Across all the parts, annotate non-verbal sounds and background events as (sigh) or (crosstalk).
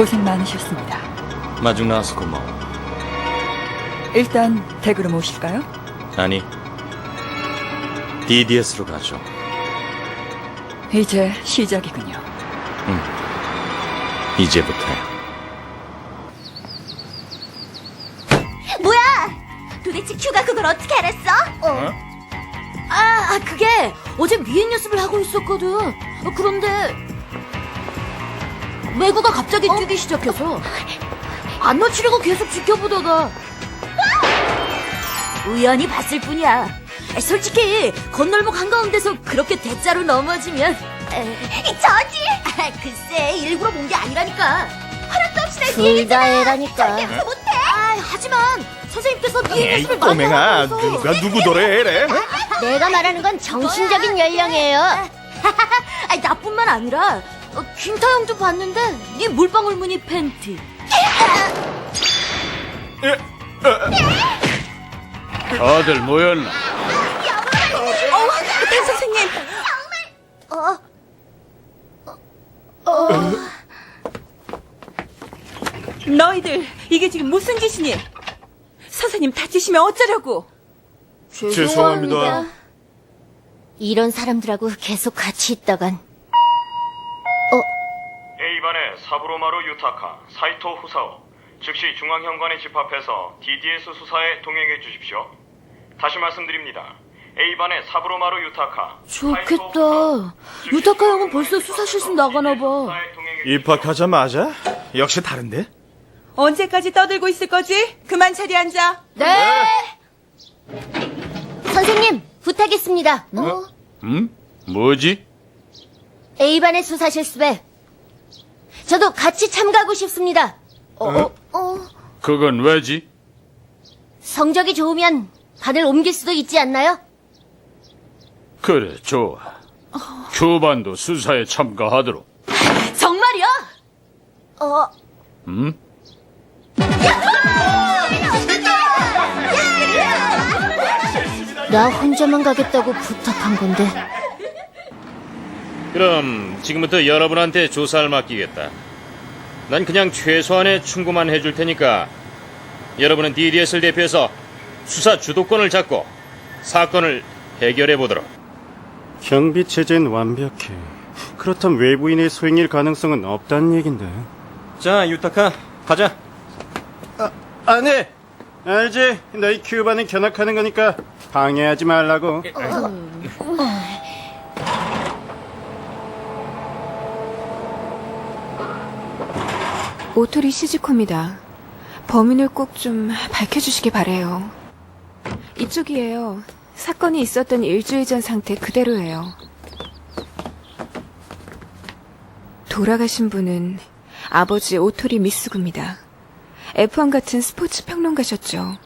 고생 많으셨습니다. 마중 나와서 고마워. 일단 댁으로 모실까요? 아니, DDS로 가죠. 이제 시작이군요. 이제부터야. 뭐야? 도대체 큐가 그걸 어떻게 알았어? 어. 아, 아, 그게 어제 미행 연습을 하고 있었거든. 어, 그런데 외구가 갑자기 뛰기 시작해서 안 놓치려고 계속 지켜보다가 우연히 봤을 뿐이야. 아, 솔직히 건널목 한가운데서 그렇게 대자로 넘어지면 저지? 글쎄 일부러 본 게 아니라니까. 허락도 없이 날 둘 다 애라니까. 못해. 아, 하지만 선생님께서 미행 에이 많이 꼬맹아 있어. 누가 누구더래 이래 내가 말하는 건 정신적인 연령이에요. (laughs) 아니, 나뿐만 아니라 어, 퀸타 형도 봤는데 네 물방울 무늬 팬티. 다들 모였나? 팬 선생님. 너희들 이게 지금 무슨 짓이니? 선생님 다치시면 어쩌려고? 죄송합니다. 이런 사람들하고 계속 같이 있다간 사부로마루 유타카, 사이토 후사오, 즉시 중앙현관에 집합해서 DDS 수사에 동행해 주십시오. 다시 말씀드립니다. A반의 사부로마루 유타카. 좋겠다. 유타카 형은 벌써 수사 실습 나가나 봐. 입학하자마자 역시 다른데 언제까지 떠들고 있을 거지? 그만 자리 앉아. 네. 선생님 부탁했습니다. 음? 뭐지? A반의 수사 실습에 저도 같이 참가하고 싶습니다. 그건 왜지? 성적이 좋으면 반을 옮길 수도 있지 않나요? 그래, 좋아. 교반도 수사에 참가하도록. 정말이야? 음? 나 혼자만 가겠다고 부탁한 건데 그럼 지금부터 여러분한테 조사를 맡기겠다. 난 그냥 최소한의 충고만 해줄 테니까 여러분은 DDS를 대표해서 수사 주도권을 잡고 사건을 해결해 보도록. 경비 체제는 완벽해. 그렇다면 외부인의 소행일 가능성은 없다는 얘긴데. 자 유타카 가자 안 해! 알지? 너희 큐바는 견학하는 거니까 방해하지 말라고. 오토리 시즈코입니다. 범인을 꼭 좀 밝혀주시기 바래요. 이쪽이에요. 사건이 있었던 일주일 전 상태 그대로예요. 돌아가신 분은 아버지 오토리 미스구입니다. F1 같은 스포츠 평론가셨죠.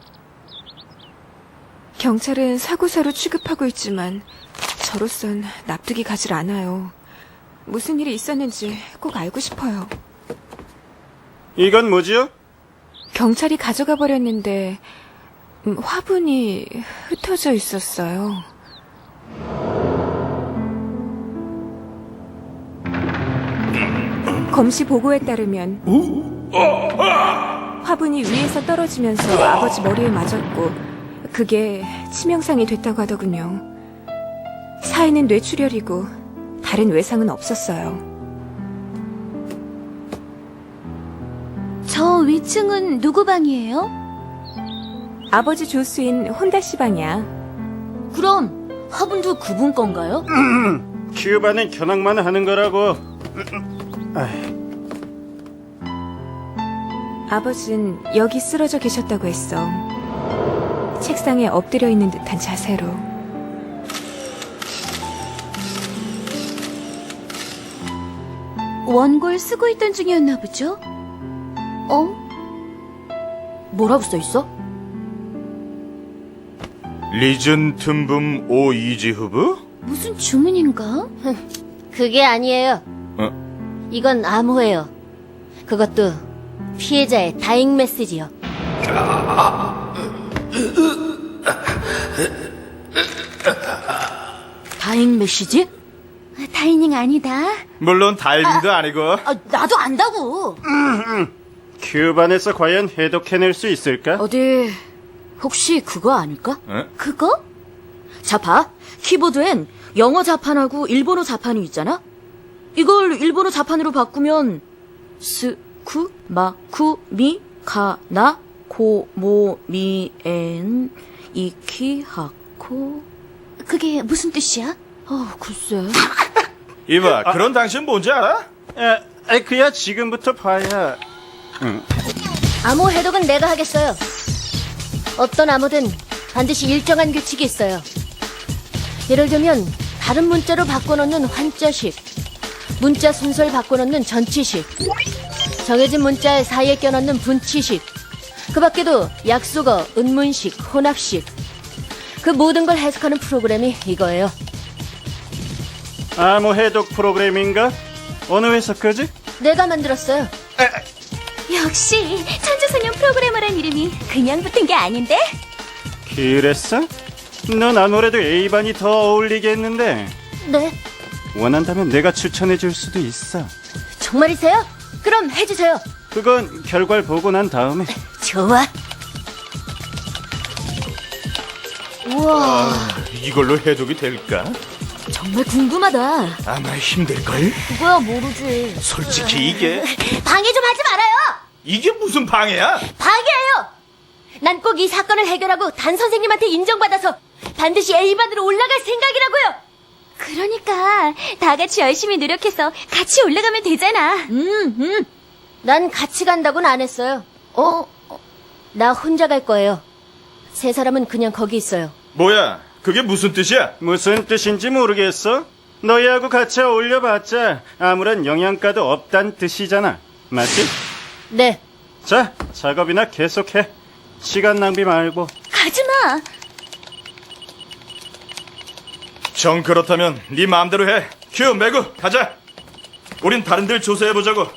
경찰은 사고사로 취급하고 있지만 저로선 납득이 가질 않아요. 무슨 일이 있었는지 꼭 알고 싶어요. 이건 뭐지요? 경찰이 가져가 버렸는데 음, 화분이 흩어져 있었어요. 검시 보고에 따르면 화분이 위에서 떨어지면서 아버지 머리에 맞았고 그게 치명상이 됐다고 하더군요. 사인은 뇌출혈이고 다른 외상은 없었어요. 저 위층은 누구 방이에요? 아버지 조수인 혼다 씨 방이야. 그럼 화분도 그분 건가요? (clears throat) 큐바는 견학만 하는 거라고. (clears throat) 아버진 여기 쓰러져 계셨다고 했어. 책상에 엎드려 있는 듯한 자세로. 원고를 쓰고 있던 중이었나 보죠? 어? 뭐라고 써 있어? 리즌 틈붐 오 이지 후브 무슨 주문인가? 그게 아니에요. 이건 암호예요. 그것도 피해자의 다잉 메시지요. 다행 메시지? 다이닝 아니다. 물론 다이빙도 아니고 아, 나도 안다고. 큐반에서 과연 해독해낼 수 있을까? 어디 혹시 그거 아닐까? 에? 그거? 자 봐. 키보드엔 영어 자판하고 일본어 자판이 있잖아. 이걸 일본어 자판으로 바꾸면 스쿠 마쿠 미 카나 고모 미엔 이키 하코 그게 무슨 뜻이야? 어 글쎄 이봐 그런 당신 뭔지 알아? 에, 에, 그야 지금부터 봐야. 암호 해독은 내가 하겠어요. 어떤 암호든 반드시 일정한 규칙이 있어요. 예를 들면 다른 문자로 바꿔놓는 환자식, 문자 순서를 바꿔놓는 전치식, 정해진 문자의 사이에 껴넣는 분치식, 그 밖에도 약속어, 은문식, 혼합식, 그 모든 걸 해석하는 프로그램이 이거예요. 암호 해독 프로그램인가? 어느 회사 거지? 내가 만들었어요. 역시 천재소년 프로그래머란 이름이 그냥 붙은 게 아닌데? 그랬어? 넌 아무래도 A반이 더 어울리겠는데 네, 원한다면 내가 추천해 줄 수도 있어 정말이세요? 그럼 해주세요. 그건 결과를 보고 난 다음에 좋아. 우와 이걸로 해독이 될까? 정말 궁금하다. 아마 힘들걸? 그거야 모르지. 솔직히 이게 방해 좀 하지 말아요. 이게 무슨 방해야? 방해예요. 난 꼭 이 사건을 해결하고 단 선생님한테 인정받아서 반드시 A반으로 올라갈 생각이라고요. 그러니까 다 같이 열심히 노력해서 같이 올라가면 되잖아. 음, 음. 난 같이 간다고는 안 했어요. 어? 나 혼자 갈 거예요. 세 사람은 그냥 거기 있어요. 뭐야 그게 무슨 뜻이야? 무슨 뜻인지 모르겠어? 너희하고 같이 어울려봤자 아무런 영양가도 없단 뜻이잖아 맞지? 네. 자 작업이나 계속해 시간 낭비 말고 가지마. 정 그렇다면 네 마음대로 해. 큐 매구 가자. 우린 다른 들 조사해 보자고.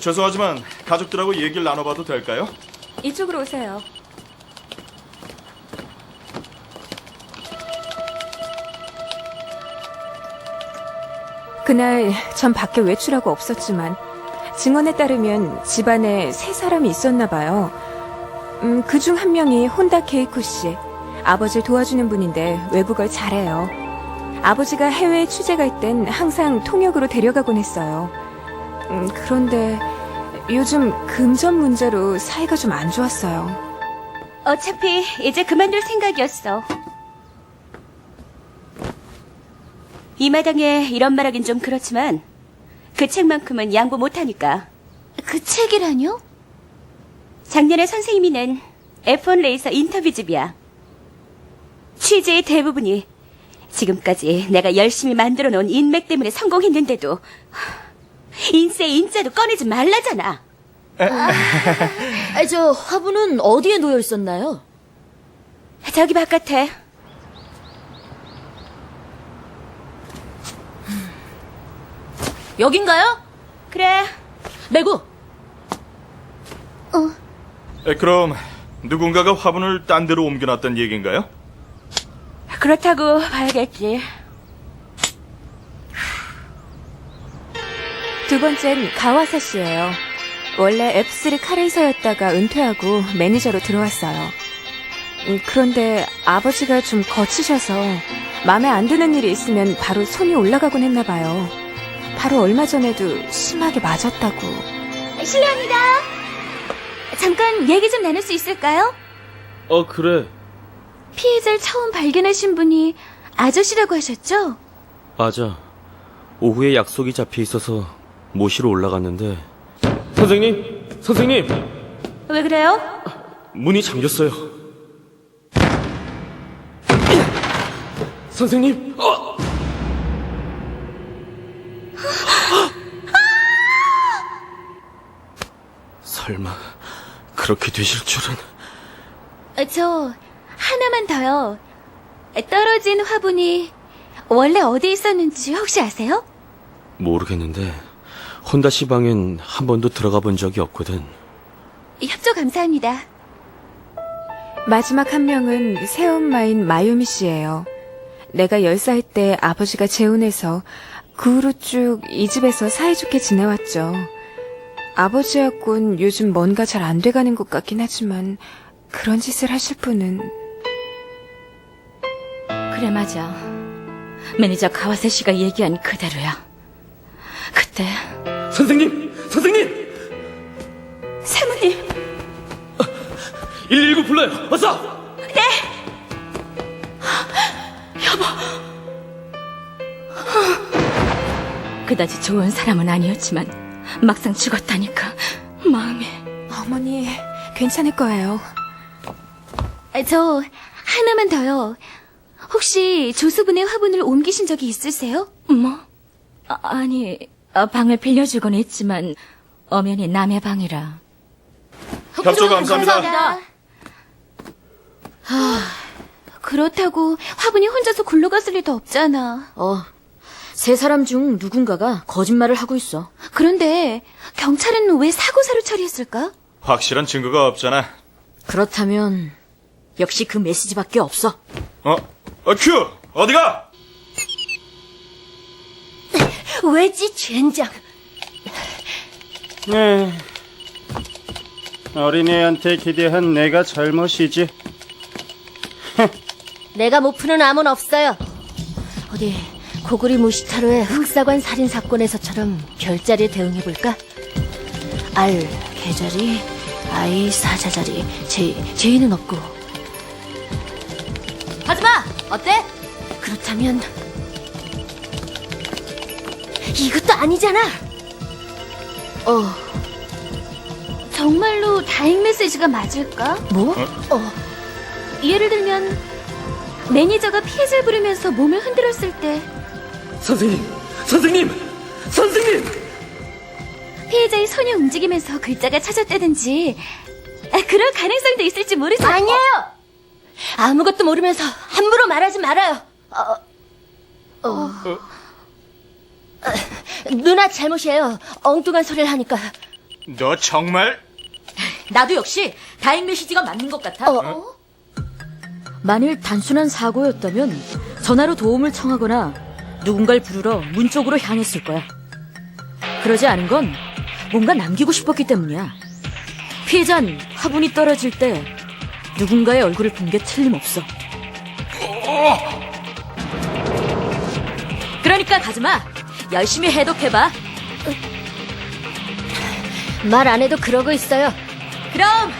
죄송하지만 가족들하고 얘기를 나눠봐도 될까요? 이쪽으로 오세요. 그날 전 밖에 외출하고 없었지만 증언에 따르면 집안에 세 사람이 있었나 봐요. 음, 그 중 한 명이 혼다 케이코 씨. 아버지를 도와주는 분인데 외국어를 잘해요. 아버지가 해외에 취재 갈 땐 항상 통역으로 데려가곤 했어요. 음, 그런데 요즘 금전 문제로 사이가 좀 안 좋았어요. 어차피 이제 그만둘 생각이었어. 이 마당에 이런 말하긴 좀 그렇지만 그 책만큼은 양보 못하니까. 그 책이라뇨? 작년에 선생님이 낸 F1 레이서 인터뷰집이야. 취재의 대부분이 지금까지 내가 열심히 만들어 놓은 인맥 때문에 성공했는데도 인세의 인자도 꺼내지 말라잖아. 아, 저 화분은 어디에 놓여 있었나요? 저기 바깥에. 여긴가요? 그래. 매구. 에, 그럼 누군가가 화분을 딴 데로 옮겨놨단 얘기인가요? 그렇다고 봐야겠지. 두 번째는 가와사 씨예요. 원래 F3 카레이서였다가 은퇴하고 매니저로 들어왔어요. 음, 그런데 아버지가 좀 거치셔서 마음에 안 드는 일이 있으면 바로 손이 올라가곤 했나 봐요. 바로 얼마 전에도 심하게 맞았다고. 실례합니다. 잠깐 얘기 좀 나눌 수 있을까요? 어, 그래. 피해자를 처음 발견하신 분이 아저씨라고 하셨죠? 맞아. 오후에 약속이 잡혀 있어서 모시러 올라갔는데. 선생님! 선생님! 왜 그래요? 문이 잠겼어요. 선생님! 어! 설마 그렇게 되실 줄은 어, 저 하나만 더요. 떨어진 화분이 원래 어디 있었는지 혹시 아세요? 모르겠는데 혼다 씨 방엔 한 번도 들어가 본 적이 없거든. 협조 감사합니다. 마지막 한 명은 새엄마인 마유미 씨예요. 내가 10살 때 아버지가 재혼해서 그 후로 쭉 이 집에서 사이좋게 지내왔죠. 아버지하고는 요즘 뭔가 잘 안 돼가는 것 같긴 하지만 그런 짓을 하실 분은 그래, 맞아. 매니저 가와세 씨가 얘기한 그대로야. 그때 선생님! 선생님! 사모님, 119 불러요! 어서! 그다지 좋은 사람은 아니었지만 막상 죽었다니까 마음이 어머니 괜찮을 거예요. 저 하나만 더요. 혹시 조수분의 화분을 옮기신 적이 있으세요? 뭐? 아, 아니 어, 방을 빌려주곤 했지만 엄연히 남의 방이라. 협조 감사합니다. 그렇다고 화분이 혼자서 굴러갔을 리도 없잖아. 어, 세 사람 중 누군가가 거짓말을 하고 있어. 그런데 경찰은 왜 사고사로 처리했을까? 확실한 증거가 없잖아. 그렇다면 역시 그 메시지밖에 없어. 어? 어, 큐! 어디가? 왜지, 젠장? 네. 어린애한테 기대한 내가 잘못이지. (laughs) 내가 못 푸는 암은 없어요. 어디 고구리 무시타로의 흑사관 살인 사건에서처럼 별자리에 대응해볼까? 알 개자리, 아이 사자자리, 제 제이는 없고. 하지마. 어때? 그렇다면 이것도 아니잖아. 어, 정말로 다행 메시지가 맞을까? 뭐? 어, 예를 들면 매니저가 피해자를 부르면서 몸을 흔들었을 때 선생님! 선생님! 선생님! 피해자의 손이 움직이면서 글자가 찾았다든지 아, 그럴 가능성도 있을지 모르죠. 아니에요. 아무것도 모르면서 함부로 말하지 말아요. 어, 어. 아, 누나 잘못이에요. 엉뚱한 소리를 하니까. 너 정말? 나도 역시 다행 메시지가 맞는 것 같아. 만일 단순한 사고였다면 전화로 도움을 청하거나 누군가를 부르러 문 쪽으로 향했을 거야. 그러지 않은 건 뭔가 남기고 싶었기 때문이야. 피해자는 화분이 떨어질 때 누군가의 얼굴을 본 게 틀림없어. 그러니까 가지 마. 열심히 해독해봐. 말 안 해도 그러고 있어요. 그럼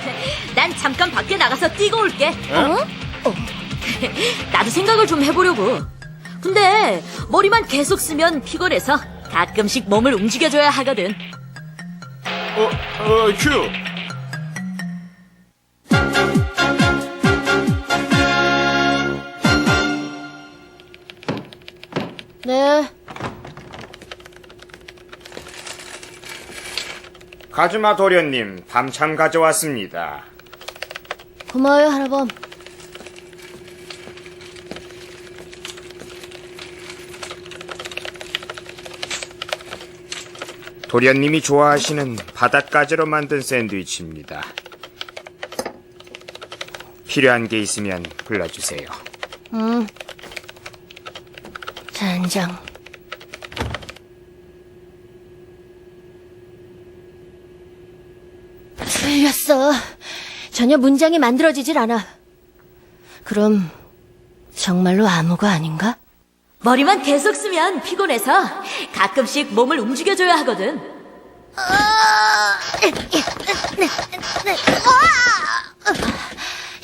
난 잠깐 밖에 나가서 뛰고 올게. 어? 어. (laughs) 나도 생각을 좀 해보려고. 근데 머리만 계속 쓰면 피곤해서 가끔씩 몸을 움직여줘야 하거든. 어, 어, 큐! 네. 가즈마 도련님, 밤참 가져왔습니다. 고마워요, 할아범. 도련님이 좋아하시는 바닷가재로 만든 샌드위치입니다. 필요한 게 있으면 불러주세요. 음. 젠장. 틀렸어. 전혀 문장이 만들어지질 않아. 그럼 정말로 암호가 아닌가? 머리만 계속 쓰면 피곤해서 가끔씩 몸을 움직여줘야 하거든.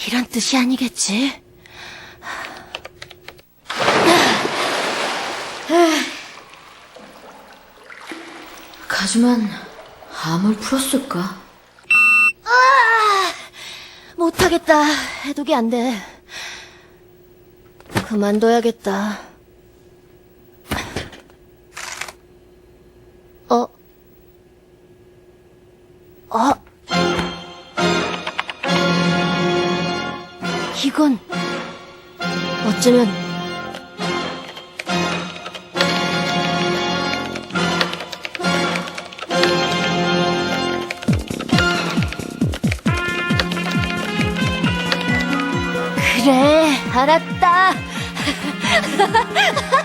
이런 뜻이 아니겠지. 가지만 암을 풀었을까? 아! 못하겠다. 해독이 안 돼. 그만둬야겠다. 어? 이건 어쩌면 그래 알았다 (laughs)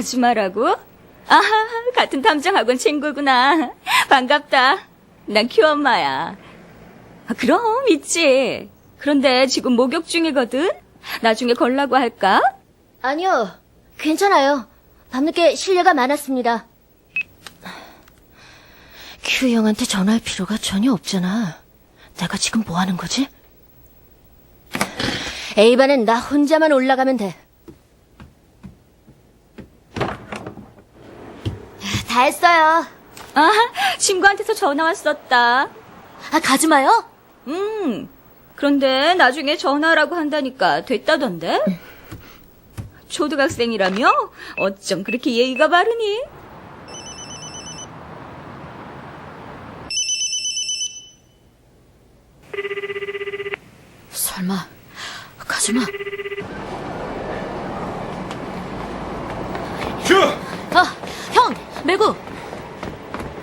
가주마라고? 아, 같은 탐정학원 친구구나. 반갑다. 난 큐 엄마야. 아, 그럼 있지. 그런데 지금 목욕 중이거든. 나중에 걸라고 할까? 아니요, 괜찮아요. 밤늦게 실례가 많았습니다. 큐 형한테 전화할 필요가 전혀 없잖아. 내가 지금 뭐 하는 거지? A반은 나 혼자만 올라가면 돼. 다 했어요. 아, 친구한테서 전화 왔었다. 아, 가지 마요? 음. 그런데 나중에 전화라고 한다니까 됐다던데? 초등학생이라며? 어쩜 그렇게 예의가 바르니? 설마, 가지 마. 큐! 아, 형, 매구.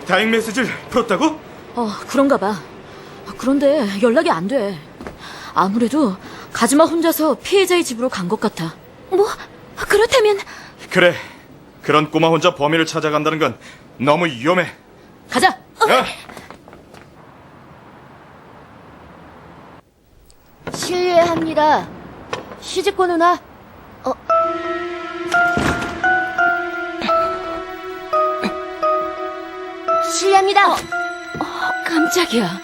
다행 메시지를 풀었다고? 어, 그런가 봐. 그런데 연락이 안 돼. 아무래도 가즈마 혼자서 피해자의 집으로 간 것 같아. 뭐, 그렇다면 그래. 그런 꼬마 혼자 범인을 찾아간다는 건 너무 위험해. 가자. 야! 실례합니다. 시즈코 누나. 합니다. 깜짝이야.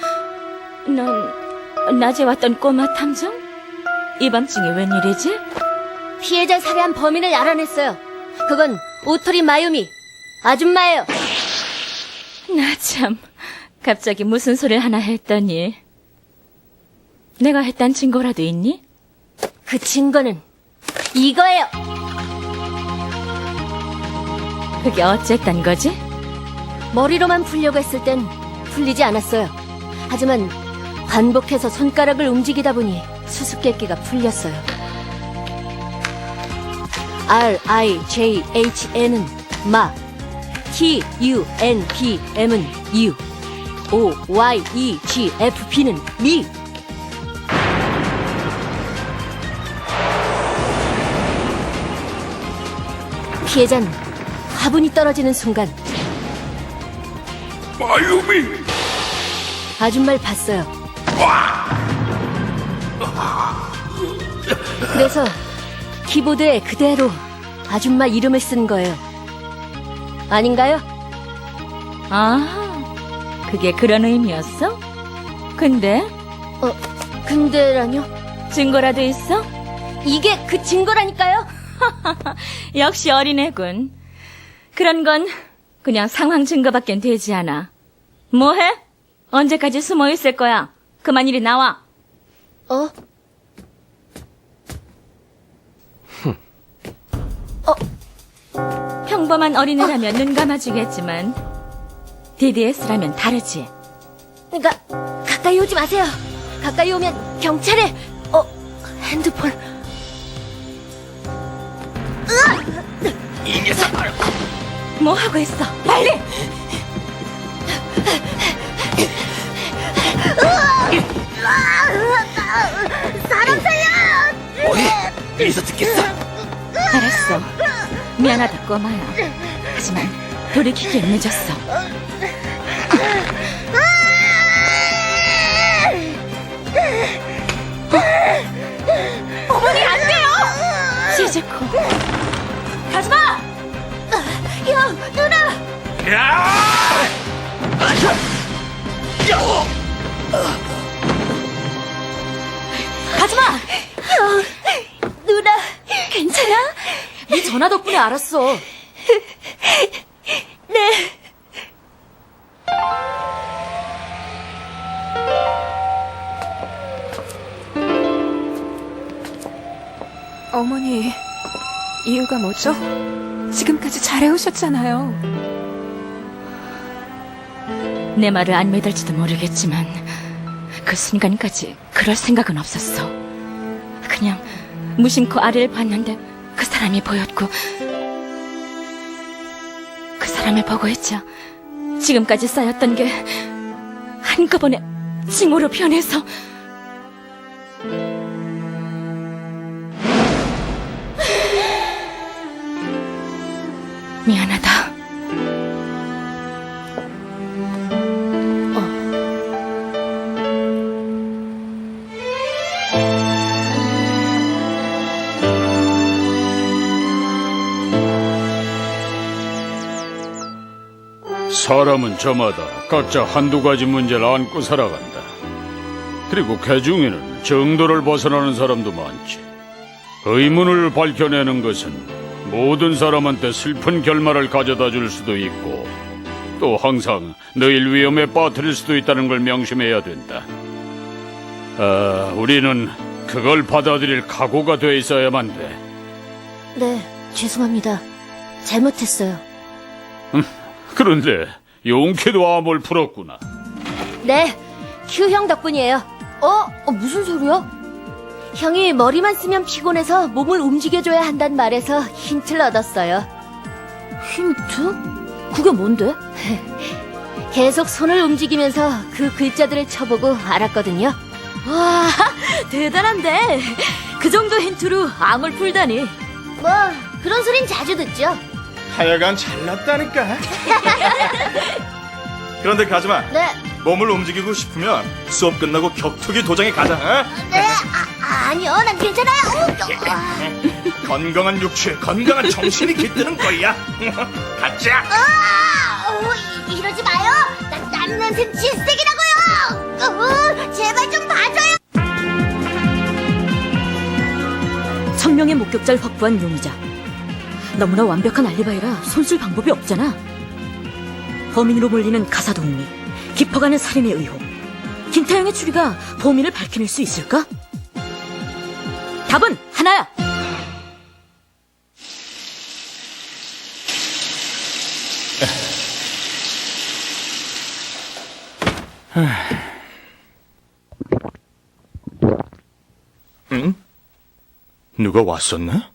넌 낮에 왔던 꼬마 탐정? 이 밤중에 웬일이지? 피해자 살해한 범인을 알아냈어요. 그건 오토리 마유미 아줌마예요. 나 참, 갑자기 무슨 소리를 하나 했더니. 내가 했단 증거라도 있니? 그 증거는 이거예요. 그게 어쨌단 거지? 머리로만 풀려고 했을 땐 풀리지 않았어요. 하지만 반복해서 손가락을 움직이다 보니 수수께끼가 풀렸어요. R I J H N은 마, T U N B M은 유, O Y E G F P는 미. 피해자는 화분이 떨어지는 순간 마유미! 아줌마를 봤어요. 그래서 키보드에 그대로 아줌마 이름을 쓴 거예요. 아닌가요? 아, 그게 그런 의미였어? 근데 어, 근데라뇨? 증거라도 있어? 이게 그 증거라니까요? (laughs) 역시 어린애군. 그런 건 그냥 상황 증거밖엔 되지 않아. 뭐해? 언제까지 숨어 있을 거야? 그만 이리 나와. 어? 평범한 어린애라면 눈 감아주겠지만 DDS라면 다르지. 그러니까 가까이 오지 마세요. 가까이 오면 경찰에 어 핸드폰 뭐 하고 있어? 빨리! 사람 살려! 여기서 듣겠어. 알았어. 미안하다, 꼬마야. 하지만 돌이키기엔 늦었어. 어머니, 안 돼요! 시즈코. 가지마! 형 누나 가지마! 형 누나 괜찮아? 네 전화 덕분에 알았어. 네. 어머니, 이유가 뭐죠? 지금까지 잘해오셨잖아요. 내 말을 안 믿을지도 모르겠지만 그 순간까지 그럴 생각은 없었어. 그냥 무심코 아래를 봤는데 그 사람이 보였고 사람을 보고 했죠. 지금까지 쌓였던 게 한꺼번에 징후로 변해서 사람은 저마다 각자 한두 가지 문제를 안고 살아간다. 그리고 그 중에는 정도를 벗어나는 사람도 많지. 의문을 밝혀내는 것은 모든 사람한테 슬픈 결말을 가져다 줄 수도 있고, 또 항상 너일 위험에 빠뜨릴 수도 있다는 걸 명심해야 된다. 아, 우리는 그걸 받아들일 각오가 돼 있어야만 돼. 네, 죄송합니다. 잘못했어요. 그런데 용케도 암을 풀었구나. 네, 휴형 덕분이에요. 어? 어, 무슨 소리야? 형이 머리만 쓰면 피곤해서 몸을 움직여줘야 한단 말에서 힌트를 얻었어요. 힌트? 그게 뭔데? (laughs) 계속 손을 움직이면서 그 글자들을 쳐보고 알았거든요. 와, (laughs) 대단한데. 그 정도 힌트로 암을 풀다니. 뭐, 그런 소린 자주 듣죠. 하여간 잘났다니까. (laughs) 그런데 가지마. 네, 몸을 움직이고 싶으면 수업 끝나고 격투기 도장에 가자. 어? 네, 아, 아니요, 난 괜찮아요. 어, 아, 건강한 육체, 건강한 정신이 깃드는 거야. (laughs) 가자. 아, 어, 이- 이러지 마요. 난 다른 냄새 질색이라고요. 어, 제발 좀 봐줘요. 천명의 목격자를 확보한 용의자. 너무나 완벽한 알리바이라 손쓸 방법이 없잖아. 범인으로 몰리는 가사 동미, 깊어가는 살인의 의혹. 김타영의 추리가 범인을 밝혀낼 수 있을까? 답은 하나야. 누가 왔었나?